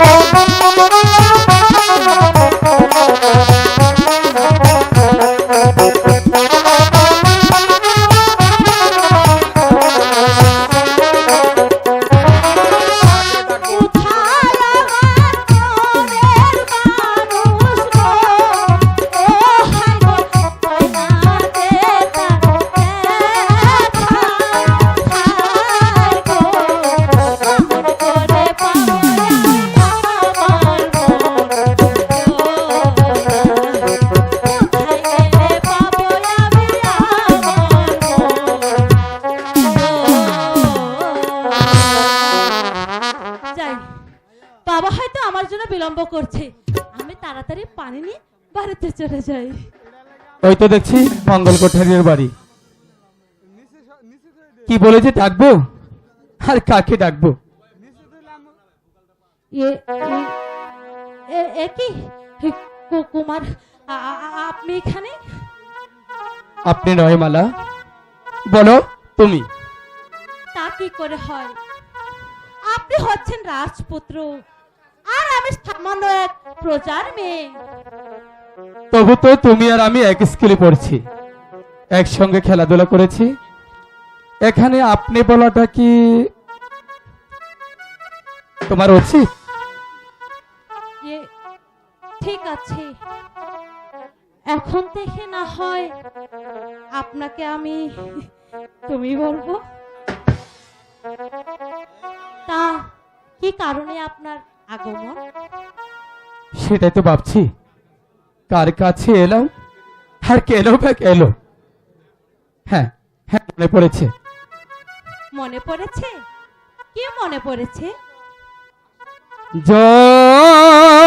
Thank. আমার জন্য বিলম্ব করছে। আমি তাড়াতাড়ি পানি নিয়ে বাড়িতে চলে যাই। ওই তো দেখছি মঙ্গল কোঠারির বাড়ি। কি বলেছে ডাকবো? আর কাকে ডাকবো? কি? কুমার আপনি এখানে? আপনি নয় মালা। বলো তুমি? তা কি করে হয়? আপনি হচ্ছেন রাজপুত্র। আমি সামান্য এক প্রজার মেয়ে। তবু তো তুমি আর আমি এক স্কুলে পড়ছি। একসঙ্গে খেলাধুলা করেছি। এখানে আপনি বলাটা কি তোমার উচিত? ঠিক আছে। এখন থেকে না হয় আপনাকে আমি তুমি বলব? তা কি কারণে আপনার আগমন? সেটাই তো ভাবছি। কার কাছে এলাম? আর কেন বা এলো হ্যাঁ হ্যাঁ মনে পড়েছে। মনে পড়েছে? কে মনে পড়েছে? জয়